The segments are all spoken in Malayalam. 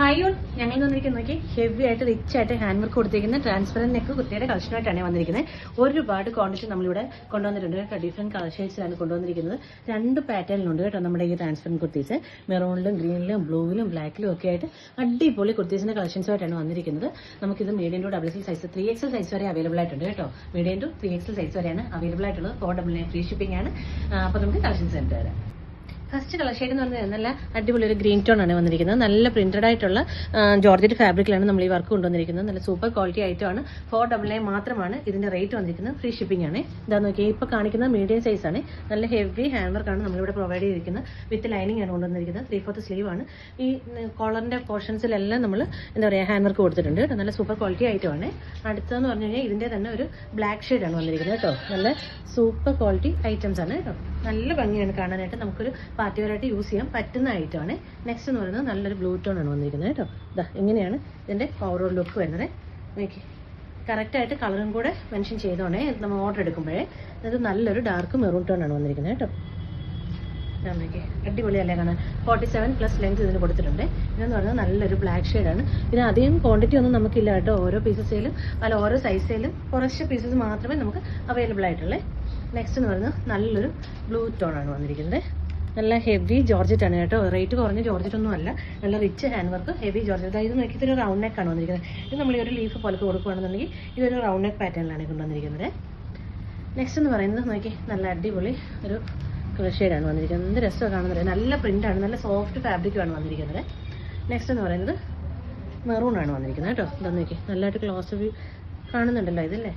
ഹായ് ഓൾ ഞങ്ങൾ വന്നിരിക്കുന്നത് നോക്കി ഹെവി ആയിട്ട് റിച്ച് ആയിട്ട് ഹാൻഡ് വർക്ക് കൊടുത്തിരിക്കുന്ന ട്രാൻസ്പെറന്റ് നെക്ക് കുട്ടിയുടെ കളക്ഷനായിട്ടാണ് വന്നിരിക്കുന്നത്. ഒരുപാട് ക്വാണ്ടിറ്റി നമ്മളിവിടെ കൊണ്ടുവന്നിട്ടുണ്ട്. കേട്ടോ ഡിഫറെന്റ് കളർ ഷെയ്ഡ്സിലാണ് കൊണ്ടുവന്നിരിക്കുന്നത്. രണ്ട് പാറ്റേണിലുണ്ട് കേട്ടോ നമ്മുടെ ഈ ട്രാൻസ്പെറന്റ് കുർത്തീസ്. മെറൂണിലും ഗ്രീനിലും ബ്ലൂവിലും ബ്ലാക്കിലും ഒക്കെ ആയിട്ട് അടിപൊളി കുർത്തീസിന്റെ കളക്ഷൻസുമായിട്ടാണ് വന്നിരിക്കുന്നത്. നമുക്കിത് medium to double XL size three XL size വരെ അവൈലബിൾ ആയിട്ടുണ്ട് കേട്ടോ. Medium to three XL size വരെയാണ് അവൈലബിൾ ആയിട്ടുള്ളത്. ഫോർ ഡബിൾ ഫ്രീ ഷിപ്പിംഗ് ആണ് അപ്പോൾ നമുക്ക് കളക്ഷൻസ് കണ്ടു തരാം. ഫസ്റ്റ് കളർ ഷെയ്ഡ് എന്ന് പറഞ്ഞാൽ നല്ല അടിപൊളി ഒരു ഗ്രീൻ ടോൺ ആണ് വന്നിരിക്കുന്നത്. നല്ല പ്രിന്റഡ് ആയിട്ടുള്ള ജോർജറ്റ് ഫാബ്രിക്കിലാണ് നമ്മൾ ഈ വർക്ക് കൊണ്ടുവന്നിരിക്കുന്നത്. നല്ല സൂപ്പർ ക്വാളിറ്റി ഐറ്റമാണ് ഫോർ ഡബിൾ നയൻ മാത്രമാണ് ഇതിന്റെ റേറ്റ് വന്നിരിക്കുന്നത്. ഫ്രീ ഷിപ്പിംഗ് ആണ്. ഇതാ നോക്കിയാൽ ഇപ്പോൾ കാണിക്കുന്ന മീഡിയം സൈസ് ആണ്. നല്ല ഹെവി ഹാൻഡ് വർക്കാണ് നമ്മളിവിടെ പ്രൊവൈഡ് ചെയ്തിരിക്കുന്നത്. വിത്ത് ലൈനിങ് ആണ് കൊണ്ടുവന്നിരിക്കുന്നത്. ത്രീ ഫോർത്ത് സ്ലീവ് ആണ്. ഈ കോളറിന്റെ പോർഷൻസിലെല്ലാം നമ്മൾ എന്താ പറയുക ഹാൻഡ് വർക്ക് കൊടുത്തിട്ടുണ്ട് നല്ല സൂപ്പർ ക്വാളിറ്റി ആയിട്ടുമാണ് അടുത്തതെന്ന് പറഞ്ഞു കഴിഞ്ഞാൽ ഇതിന്റെ തന്നെ ഒരു ബ്ലാക്ക് ആണ് വന്നിരിക്കുന്നത് കേട്ടോ. നല്ല സൂപ്പർ ക്വാളിറ്റി ഐറ്റംസ് ആണ് കേട്ടോ. നല്ല ഭംഗിയാണ് കാണാനായിട്ട് നമുക്കൊരു പാർട്ടി വെയറായിട്ട് യൂസ് ചെയ്യാൻ പറ്റുന്ന ഐറ്റമാണ് നെക്സ്റ്റ് എന്ന് പറയുന്നത് നല്ലൊരു ബ്ലൂ ടോൺ ആണ് വന്നിരിക്കുന്നത് കേട്ടോ. ഇതാ ഇങ്ങനെയാണ് ഇതിന്റെ ഓവറോൾ ലുക്ക് വരുന്നത്? നോക്കി കറക്റ്റായിട്ട് കളറും കൂടെ മെൻഷൻ ചെയ്തോണേ. നമ്മൾ ഓർഡർ എടുക്കുമ്പോഴേ. ഇത് നല്ലൊരു ഡാർക്ക് മെറൂൺ ടോൺ ആണ് വന്നിരിക്കുന്നത് കേട്ടോ. ഇതാ നോക്കിയേ. അടിപൊളിയല്ലേ കാണാൻ? ഫോർട്ടി സെവൻ പ്ലസ് ലെങ്ത് ഇതിന് കൊടുത്തിട്ടുണ്ട്. ഇതെന്ന് പറഞ്ഞാൽ നല്ലൊരു ബ്ലാക്ക് ഷെയ്ഡാണ് ഇതിന് അധികം ക്വാണ്ടിറ്റി ഒന്നും നമുക്കില്ല കേട്ടോ. ഓരോ പീസസിലും അല്ല ഓരോ സൈസിലും കുറച്ച് പീസസ് മാത്രമേ നമുക്ക് അവൈലബിൾ ആയിട്ടുള്ളേ. നെക്സ്റ്റ് എന്ന് പറയുന്നത് നല്ലൊരു ബ്ലൂ ടോൺ ആണ് വന്നിരിക്കുന്നത്. നല്ല ഹെവി ജോർജറ്റ് ആണ് കേട്ടോ. റേറ്റ് കുറഞ്ഞ ജോർജറ്റ് ഒന്നും അല്ല. നല്ല rich hand work heavy georgette ഇത് നോക്കി ഇതൊരു റൗണ്ട് ആണ് വന്നിരിക്കുന്നത്. ഇത് നമ്മൾ ഈ ഒരു ലീഫ് പോലെ കൊടുക്കുകയാണെന്നുണ്ടെങ്കിൽ ഇതൊരു റൗണ്ട് നെക്ക് പാറ്റേണിലാണ് കൊണ്ടുവന്നിരിക്കുന്നത് നെക്സ്റ്റ് എന്ന് പറയുന്നത് നോക്കി നല്ല അടിപൊളി ഒരു ഷെയ്ഡാണ് വന്നിരിക്കുന്നത്. എന്ത് രസമാണ് കാണുന്നത് നല്ല പ്രിന്റാണ് നല്ല സോഫ്റ്റ് ഫാബ്രിക്കുമാണ് വന്നിരിക്കുന്നത്. നെക്സ്റ്റ് എന്ന് പറയുന്നത് മെറൂൺ ആണ് വന്നിരിക്കുന്നത് കേട്ടോ. ഇതാ നോക്കി നല്ലതായിട്ട് ക്ലോസ് കാണുന്നുണ്ടല്ലോ ഇതല്ലേ?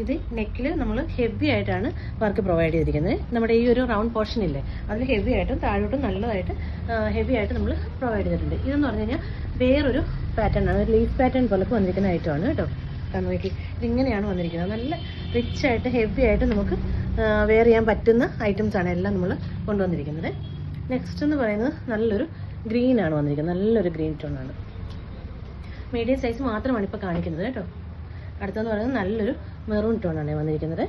ഇത് നെക്കിൽ നമ്മൾ ഹെവി ആയിട്ടാണ് വർക്ക് പ്രൊവൈഡ് ചെയ്തിരിക്കുന്നത്. നമ്മുടെ ഈ ഒരു റൗണ്ട് പോർഷൻ ഇല്ലേ അതിൽ ഹെവി ആയിട്ടും താഴോട്ടും നല്ലതായിട്ട് ഹെവി ആയിട്ട് നമ്മൾ പ്രൊവൈഡ് ചെയ്തിട്ടുണ്ട്. ഇതെന്ന് പറഞ്ഞു കഴിഞ്ഞാൽ വേറൊരു പാറ്റേൺ ആണ് ഒരു ലീഫ് പാറ്റേൺ പോലെ വന്നിരിക്കുന്ന ഐറ്റമാണ് കേട്ടോ. കാരണം നോക്കി ഇതിങ്ങനെയാണ് വന്നിരിക്കുന്നത്. നല്ല റിച്ച് ആയിട്ട് ഹെവി ആയിട്ട് നമുക്ക് വെയർ ചെയ്യാൻ പറ്റുന്ന ഐറ്റംസ് ആണ് എല്ലാം നമ്മൾ കൊണ്ടുവന്നിരിക്കുന്നത്. നെക്സ്റ്റ് എന്ന് പറയുന്നത് നല്ലൊരു ഗ്രീൻ ആണ് വന്നിരിക്കുന്നത്. നല്ലൊരു ഗ്രീൻ ടോൺ ആണ്. മീഡിയം സൈസ് മാത്രമാണ് ഇപ്പോൾ കാണിക്കുന്നത് കേട്ടോ. അടുത്തെന്ന് പറയുന്നത് നല്ലൊരു മെറൂൺ ടോണാണ് വന്നിരിക്കുന്നത്.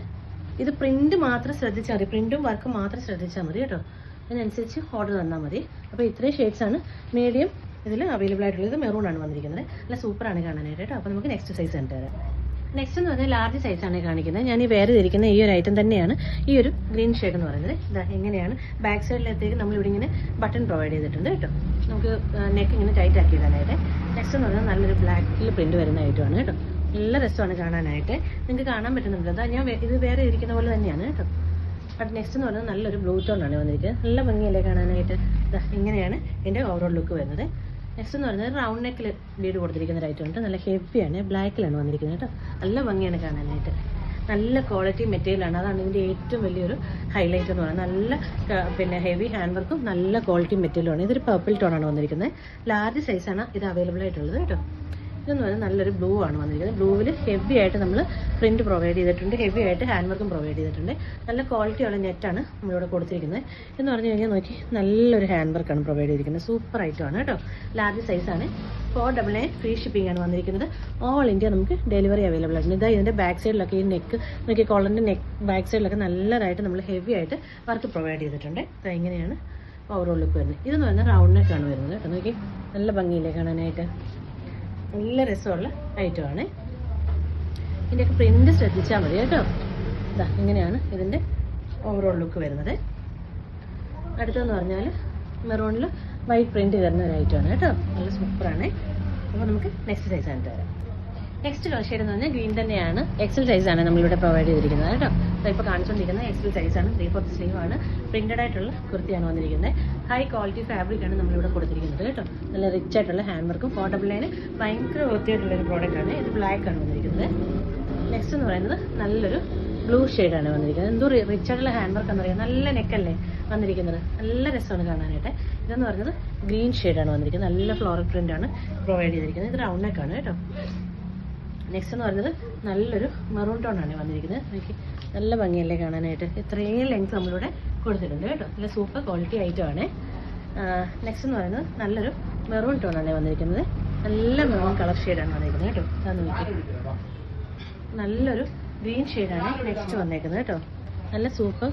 ഇത് പ്രിന്റ് മാത്രം ശ്രദ്ധിച്ചാൽ മതി. പ്രിന്റും വർക്കും മാത്രം ശ്രദ്ധിച്ചാൽ മതി കേട്ടോ. അതിനനുസരിച്ച് ഓർഡർ തന്നാൽ മതി. അപ്പോൾ ഇത്രയും ആണ് മീഡിയം ഇതിൽ അവൈലബിൾ ആയിട്ടുള്ളത്. മെറൂൺ ആണ് വന്നിരിക്കുന്നത്. നല്ല സൂപ്പറാണ് കാണാനായിട്ട് കേട്ടോ. അപ്പോൾ നമുക്ക് നെക്സ്റ്റ് സൈസ് കണ്ടുതരാം നെക്സ്റ്റ് എന്ന് പറഞ്ഞാൽ ലാർജ് സൈസാണ് കാണിക്കുന്നത്. ഞാൻ ഈ വേറെ ഇരിക്കുന്ന ഈ ഒരു ഐറ്റം തന്നെയാണ് ഈ ഒരു ഗ്രീൻ ഷേഡ് എന്ന് പറയുന്നത്. ഇതാ എങ്ങനെയാണ്? ബാക്ക് സൈഡിലത്തേക്ക് നമ്മളിവിടെ ഇങ്ങനെ ബട്ടൺ പ്രൊവൈഡ് ചെയ്തിട്ടുണ്ട് കേട്ടോ. നമുക്ക് നെക്ക് ഇങ്ങനെ ടൈറ്റ് ആക്കി ഇടാനായിട്ട്. നെക്സ്റ്റ് എന്ന് പറഞ്ഞാൽ നല്ലൊരു ബ്ലാക്കിൽ പ്രിന്റ് വരുന്ന ഐറ്റമാണ് കേട്ടോ. നല്ല രസമാണ് കാണാനായിട്ട്. നിങ്ങൾക്ക് കാണാൻ പറ്റുന്നുണ്ട് അതാ ഞാൻ ഇത് വേറെ ഇരിക്കുന്ന പോലെ തന്നെയാണ് കേട്ടോ. ബട്ട് നെക്സ്റ്റ് എന്ന് പറയുന്നത് നല്ലൊരു ബ്ലൂ ടോൺ ആണ് വന്നിരിക്കുന്നത്. നല്ല ഭംഗിയല്ലേ കാണാനായിട്ട്? ഇതാ ഇങ്ങനെയാണ് എന്റെ ഓവറോൾ ലുക്ക് വരുന്നത്. നെക്സ്റ്റ് എന്ന് പറയുന്നത് റൗണ്ട് നെക്കിൽ ബീഡ് കൊടുത്തിരിക്കുന്ന ഒരു ഐറ്റം നല്ല ഹെവിയാണ് ബ്ലാക്കിലാണ് വന്നിരിക്കുന്നത് കേട്ടോ. നല്ല ഭംഗിയാണ് കാണാനായിട്ട്. നല്ല ക്വാളിറ്റി മെറ്റീരിയലാണ് അതാണ് ഇതിന്റെ ഏറ്റവും വലിയൊരു ഹൈലൈറ്റ് എന്ന് പറയുന്നത്. നല്ല പിന്നെ ഹെവി ഹാൻഡ് വർക്കും നല്ല ക്വാളിറ്റി മെറ്റീരിയലാണ് ഇതൊരു പർപ്പിൾ ടോണാണ് വന്നിരിക്കുന്നത്. ലാർജ് സൈസാണ് ഇത് അവൈലബിൾ ആയിട്ടുള്ളത് കേട്ടോ. ഇതെന്ന് പറഞ്ഞാൽ നല്ലൊരു ബ്ലൂ ആണ് വന്നിരിക്കുന്നത്. ബ്ലൂവിൽ ഹെവി ആയിട്ട് നമ്മൾ പ്രിന്റ് പ്രൊവൈഡ് ചെയ്തിട്ടുണ്ട്. ഹെവി ആയിട്ട് ഹാൻഡ് വർക്കും പ്രൊവൈഡ് ചെയ്തിട്ടുണ്ട്. നല്ല ക്വാളിറ്റി ഉള്ള നെറ്റാണ് നമ്മളിവിടെ കൊടുത്തിരിക്കുന്നത്. എന്ന് പറഞ്ഞു കഴിഞ്ഞാൽ നോക്കി നല്ലൊരു ഹാൻഡ് വർക്കാണ് പ്രൊവൈഡ് ചെയ്തിരിക്കുന്നത്. സൂപ്പർ ഐറ്റമാണ് കേട്ടോ. ലാർജ് സൈസാണ് four double nine free shipping ആണ് വന്നിരിക്കുന്നത്. ഓൾ ഇന്ത്യ നമുക്ക് ഡെലിവറി അവൈലബിൾ ആണ് ഇതാ ഇതിന്റെ ബാക്ക് സൈഡിലൊക്കെ ഈ നെക്ക് നോക്കി കോളറിന്റെ നെക്ക് ബാക്ക് സൈഡിലൊക്കെ നല്ലതായിട്ട് നമ്മൾ ഹെവി ആയിട്ട് വർക്ക് പ്രൊവൈഡ് ചെയ്തിട്ടുണ്ട്. ഇതാ ഇങ്ങനെയാണ് ഓവറോൾ ലുക്ക് വരുന്നത്. ഇതെന്ന് പറഞ്ഞാൽ റൗണ്ട് നെക്കാണ് വരുന്നത് കേട്ടോ. നോക്കി നല്ല ഭംഗിയില്ലേ കാണാനായിട്ട്? നല്ല രസമുള്ള ഐറ്റമാണ്. ഇതിന്റെയൊക്കെ പ്രിന്റ് ശ്രദ്ധിച്ചാൽ മതി കേട്ടോ. ഇതാ ഇങ്ങനെയാണ് ഇതിന്റെ ഓവറോൾ ലുക്ക് വരുന്നത്. അടുത്തെന്ന് പറഞ്ഞാൽ മെറൂണിൽ വൈറ്റ് പ്രിന്റ് വരുന്ന ഒരു ഐറ്റമാണ് കേട്ടോ. നല്ല സൂപ്പറാണ് അപ്പോൾ നമുക്ക് നെക്സ്റ്റ് സൈസ് ആയിട്ട് തരാം നെക്സ്റ്റ് കളർ ഷെയ്ഡ് എന്ന് പറഞ്ഞാൽ ഗ്രീൻ തന്നെയാണ്. എക്സൽ സൈസ് സൈസാണ് നമ്മളിവിടെ പ്രൊവൈഡ് ചെയ്തിരിക്കുന്നത് കേട്ടോ. ഇപ്പോൾ കാണിച്ചുകൊണ്ടിരിക്കുന്നത് എക്സൽ സൈസ് സൈസാണ് ത്രീ ഫോർത്ത് സ്ലീവ് ആണ്. പ്രിന്റഡ് ആയിട്ടുള്ള കുർത്തിയാണ് വന്നിരിക്കുന്നത്. ഹൈ ക്വാളിറ്റി ഫാബ്രിക് ആണ് നമ്മളിവിടെ കൊടുത്തിരിക്കുന്നത് കേട്ടോ. നല്ല റിച്ച് ആയിട്ടുള്ള ഹാൻഡ് വർക്കും ഫോർട്ടബിൾ ലൈന് ഭയങ്കര വൃത്തിയായിട്ടുള്ള ഒരു പ്രോഡക്റ്റ് ആണ്. ഇത് ബ്ലാക്ക് ആണ് വന്നിരിക്കുന്നത്. നെക്സ്റ്റ് എന്ന് പറയുന്നത് നല്ലൊരു ബ്ലൂ ആണ് വന്നിരിക്കുന്നത്. എന്തോ റിച്ച് ആയിട്ടുള്ള ഹാൻഡ് വർക്ക് എന്ന് പറയുന്നത്. നല്ല നെക്കല്ലേ വന്നിരിക്കുന്നത്. നല്ല രസമാണ് കാണാനായിട്ട്. ഇതെന്ന് പറയുന്നത് ഗ്രീൻ ആണ് വന്നിരിക്കുന്നത്. നല്ല ഫ്ലോറൽ പ്രിന്റ് ആണ് പ്രൊവൈഡ് ചെയ്തിരിക്കുന്നത്. ഇത് റൗണ്ട് നെക്കാണ് കേട്ടോ. നെക്സ്റ്റ് എന്ന് പറയുന്നത് നല്ലൊരു മെറൂൺ ടോൺ ആണ് വന്നിരിക്കുന്നത്. നോക്കി നല്ല ഭംഗിയല്ലേ കാണാനായിട്ട്. ഇത്രയും ലെങ്ത് നമ്മളിവിടെ കൊടുത്തിട്ടുണ്ട് കേട്ടോ. നല്ല സൂപ്പർ ക്വാളിറ്റി ഐറ്റം ആണ്. നെക്സ്റ്റ് എന്ന് പറയുന്നത് നല്ലൊരു മെറൂൺ ആണ് വന്നിരിക്കുന്നത്. നല്ല മെറൂൺ കളർ ഷെയ്ഡാണ് വന്നിരിക്കുന്നത് കേട്ടോ. നോക്കി നല്ലൊരു ഗ്രീൻ ഷെയ്ഡാണ് നെക്സ്റ്റ് വന്നേക്കുന്നത് കേട്ടോ. നല്ല സൂപ്പർ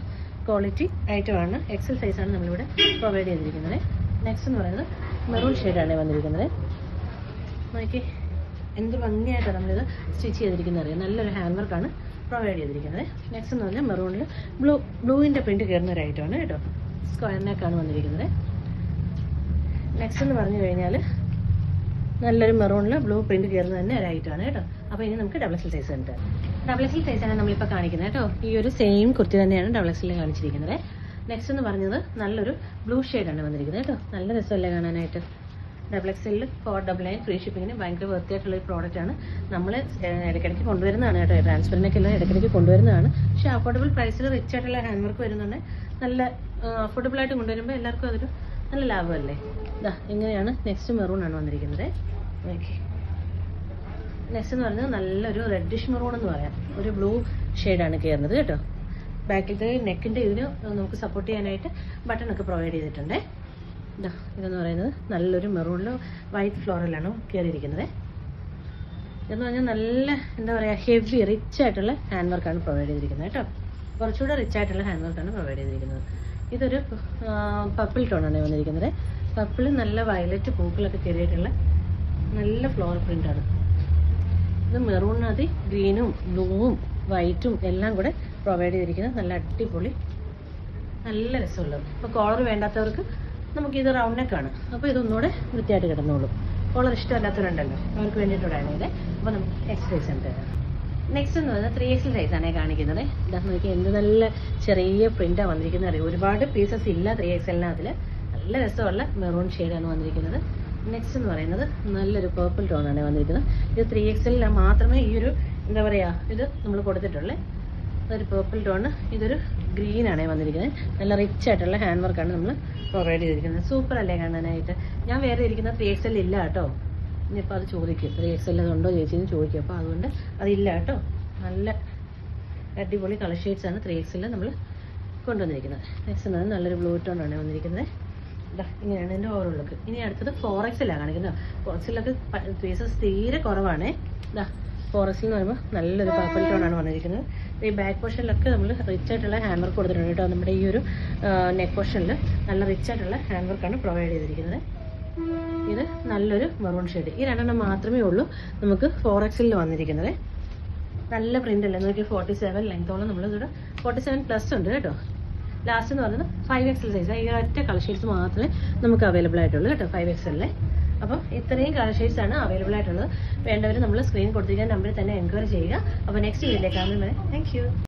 ക്വാളിറ്റി ഐറ്റം ആണ്. എക്സൽ സൈസാണ് നമ്മളിവിടെ പ്രൊവൈഡ് ചെയ്തിരിക്കുന്നത്. നെക്സ്റ്റ് എന്ന് പറയുന്നത് മെറൂൺ ഷെയ്ഡാണ് വന്നിരിക്കുന്നത്. നോക്കി എന്ത് ഭംഗിയായിട്ടാണ് നമ്മളിത് സ്റ്റിച്ച് ചെയ്തിരിക്കുന്നത് അറിയാം? നല്ലൊരു ഹാൻഡ് വർക്കാണ് പ്രൊവൈഡ് ചെയ്തിരിക്കുന്നത്. നെക്സ്റ്റ് എന്ന് പറഞ്ഞാൽ മെറൂണിൽ ബ്ലൂ ബ്ലൂവിന്റെ പ്രിന്റ് കയറുന്ന ഒരു ഐറ്റമാണ് കേട്ടോ. സ്ക്വയർ നെക്കാണ് വന്നിരിക്കുന്നത്. നെക്സ്റ്റ് എന്ന് പറഞ്ഞു കഴിഞ്ഞാൽ നല്ലൊരു മെറൂണിൽ ബ്ലൂ പ്രിന്റ് കയറുന്ന തന്നെ ഒരു ഐറ്റമാണ് കേട്ടോ. അപ്പോൾ ഇനി നമുക്ക് ഡബിൾ എക്സൽ സൈസ് ഉണ്ട് ഡബിൾ എക്സൽ സൈസാണ് നമ്മളിപ്പോൾ കാണിക്കുന്നത് കേട്ടോ. ഈ ഒരു സെയിം കുർത്തി തന്നെയാണ് ഡബിൾ എക്സലിൽ കാണിച്ചിരിക്കുന്നത്. നെക്സ്റ്റ് എന്ന് പറഞ്ഞത് നല്ലൊരു ബ്ലൂ ഷെയ്ഡാണ് വന്നിരിക്കുന്നത് കേട്ടോ. നല്ല രസമല്ലേ കാണാനായിട്ട്. ഡബിൾ എക്സലിൽ ഫോർ ഡബിൾ നയൻ ഫ്രീ ഷിപ്പിങ്ങിന് ഭയങ്കര വൃത്തിയായിട്ടുള്ള ഒരു പ്രോഡക്റ്റ് ആണ്. നമ്മൾ ഇടയ്ക്കിടയ്ക്ക് കൊണ്ടുവരുന്നതാണ് കേട്ടോ. ട്രാൻസ്ഫറിനൊക്കെ എല്ലാം ഇടയ്ക്കിടയ്ക്ക് കൊണ്ടുവരുന്നതാണ്. പക്ഷേ അഫോർഡബിൾ പ്രൈസിൽ റിച്ച് ആയിട്ടുള്ള ഹാൻഡ് വർക്ക് വരുന്നുണ്ട്. നല്ല അഫോർഡബിൾ ആയിട്ട് കൊണ്ടുവരുമ്പോൾ എല്ലാവർക്കും അതൊരു നല്ല ലാഭമല്ലേ? ഇതാ ഇങ്ങനെയാണ് നെക്സ്റ്റ് മെറൂൺ ആണ് വന്നിരിക്കുന്നത്. ഓക്കെ നെക്സ്റ്റ് എന്ന് പറഞ്ഞാൽ നല്ലൊരു റെഡിഷ് മെറൂൺ എന്ന് പറയാം. ഒരു ബ്ലൂ ഷെയ്ഡാണ് കയറുന്നത് കേട്ടോ. ബാക്കിലത്തെ നെക്കിന്റെ ഇതിന് നമുക്ക് സപ്പോർട്ട് ചെയ്യാനായിട്ട് ബട്ടൺ ഒക്കെ പ്രൊവൈഡ് ചെയ്തിട്ടുണ്ട്. ഇതാ ഇതെന്ന് പറയുന്നത് നല്ലൊരു മെറൂണിൽ വൈറ്റ് ഫ്ലോറലാണ് കയറിയിരിക്കുന്നത്. ഇതെന്ന് പറഞ്ഞാൽ നല്ല എന്താ പറയുക ഹെവി റിച്ച് ആയിട്ടുള്ള ഹാൻഡ് വർക്കാണ് പ്രൊവൈഡ് ചെയ്തിരിക്കുന്നത് കേട്ടോ. കുറച്ചുകൂടെ റിച്ച് ആയിട്ടുള്ള ഹാൻഡ് വർക്കാണ് പ്രൊവൈഡ് ചെയ്തിരിക്കുന്നത്. ഇതൊരു പർപ്പിൾ ടോണാണ് വന്നിരിക്കുന്നത്. പപ്പിൾ നല്ല വയലറ്റ് പൂക്കളൊക്കെ കയറിയിട്ടുള്ള നല്ല ഫ്ലോർ പ്രിന്റാണ് ഇത് മെറൂണിനകത്ത് ഗ്രീനും ബ്ലൂവും വൈറ്റും എല്ലാം കൂടെ പ്രൊവൈഡ് ചെയ്തിരിക്കുന്നത്. നല്ല അടിപൊളി നല്ല രസമുള്ളത്. ഇപ്പോൾ കോളർ വേണ്ടാത്തവർക്ക് നമുക്കിത് റൗണ്ട് നെക്കാണ് അപ്പോൾ ഇതൊന്നുകൂടെ വൃത്തിയായിട്ട് കിടന്നോളും. കോളർ ഇഷ്ടമല്ലാത്തവരുണ്ടല്ലോ അവർക്ക് വേണ്ടിയിട്ടുള്ളതാണ് ഇത് അപ്പോൾ നമുക്ക് എക്സസൈസ് ഉണ്ട് നെക്സ്റ്റ് എന്ന് പറയുന്നത് ത്രീ എക്സൽ സൈസാണ് കാണിക്കുന്നത്. ഇതാ നോക്കി എന്ത് നല്ല ചെറിയ പ്രിന്റാണ് വന്നിരിക്കുന്നത് അറിയാം? ഒരുപാട് പീസസ് ഇല്ല ത്രീ എക്സലിനകത്തിൽ നല്ല രസമുള്ള മെറൂൺ ഷെയ്ഡാണ് വന്നിരിക്കുന്നത്. നെക്സ്റ്റ് എന്ന് പറയുന്നത് നല്ലൊരു പേർപ്പിൾ ടോണാണ് വന്നിരിക്കുന്നത്. ഇത് ത്രീ എക്സലിൽ മാത്രമേ ഈ ഒരു എന്താ പറയുക ഇത് നമ്മൾ കൊടുത്തിട്ടുള്ളേ. ഒരു പേർപ്പിൾ ടോൺ ഇതൊരു ഗ്രീൻ ആണ് വന്നിരിക്കുന്നത്. നല്ല റിച്ച് ആയിട്ടുള്ള ഹാൻഡ് വർക്കാണ് നമ്മൾ പ്രൊവൈഡ് ചെയ്തിരിക്കുന്നത്. സൂപ്പർ അല്ലേ കാണാനായിട്ട്? ഞാൻ വേറെ ഇരിക്കുന്ന ത്രീ എക്സൽ ഇല്ല കേട്ടോ. ഇനിയിപ്പോൾ അത് ചോദിക്കും. ത്രീ എക്സ് എക്സൽ അതുണ്ടോ ചേച്ചിന്ന് ചോദിക്കും. അപ്പോൾ അതുകൊണ്ട് അതില്ല കേട്ടോ. നല്ല അടിപൊളി കളർ ഷെയ്ഡ്സ് ആണ് ത്രീ എക്സിൽ നമ്മൾ കൊണ്ടുവന്നിരിക്കുന്നത്. നെക്സ്റ്റ് എന്നത് നല്ലൊരു ബ്ലൂ ടോൺ ആണ് വന്നിരിക്കുന്നത്. ഇതാ ഇങ്ങനെയാണ് എന്റെ ഓവറോൾ ലുക്ക് ഇനി അടുത്തത് ഫോർ എക്സിലാണ് കാണിക്കുന്നത്. ഫോർ എക്സിലൊക്കെ പീസസ് തീരെ കുറവാണേ. ഇതാ എക്സിൽ എന്ന് പറയുമ്പോൾ നല്ലൊരു പർപ്പിൾ ടോൺ ആണ് വന്നിരിക്കുന്നത്. ഈ ബാക്ക് പോർഷനിലൊക്കെ നമ്മൾ റിച്ച് ആയിട്ടുള്ള ഹാൻഡ് വർക്ക് കൊടുത്തിട്ടുണ്ട് കേട്ടോ. നമ്മുടെ ഈ ഒരു നെക്ക് പോർഷനിൽ നല്ല റിച്ച് ആയിട്ടുള്ള ഹാൻഡ് വർക്കാണ് പ്രൊവൈഡ് ചെയ്തിരിക്കുന്നത്. ഇത് നല്ലൊരു മെറൂൺ ഷെയ്ഡ് ഈ രണ്ടെണ്ണം മാത്രമേ ഉള്ളൂ നമുക്ക് ഫോർ എക്സിൽ വന്നിരിക്കുന്നത്. നല്ല പ്രിന്റ് അല്ലേ? നോക്കി ഫോർട്ടി സെവൻ ലെങ്തോളം നമ്മൾ ഇവിടെ ഫോർട്ടി സെവൻ പ്ലസ് ഉണ്ട് കേട്ടോ. ലാസ്റ്റ് എന്ന് പറയുന്നത് ഫൈവ് എക്സൽ സൈസ് ഈ ഒറ്റ കളർ ഷെയ്ഡ്സ് മാത്രമേ നമുക്ക് അവൈലബിൾ ആയിട്ടുള്ളൂ കേട്ടോ ഫൈവ് എക്സലിലെ അപ്പോൾ ഇത്രയും കളർ ഷെയ്ഡ്സ് ആണ് അവൈലബിൾ ആയിട്ടുള്ളത്. വേണ്ടവർ നമ്മൾ സ്ക്രീൻ കൊടുത്തിരിക്കുന്ന നമ്പറിൽ തന്നെ എൻക്വയറി ചെയ്യുക. അപ്പോൾ നെക്സ്റ്റ് വീഡിയോയിലേക്ക് കാണുന്നത് താങ്ക് യു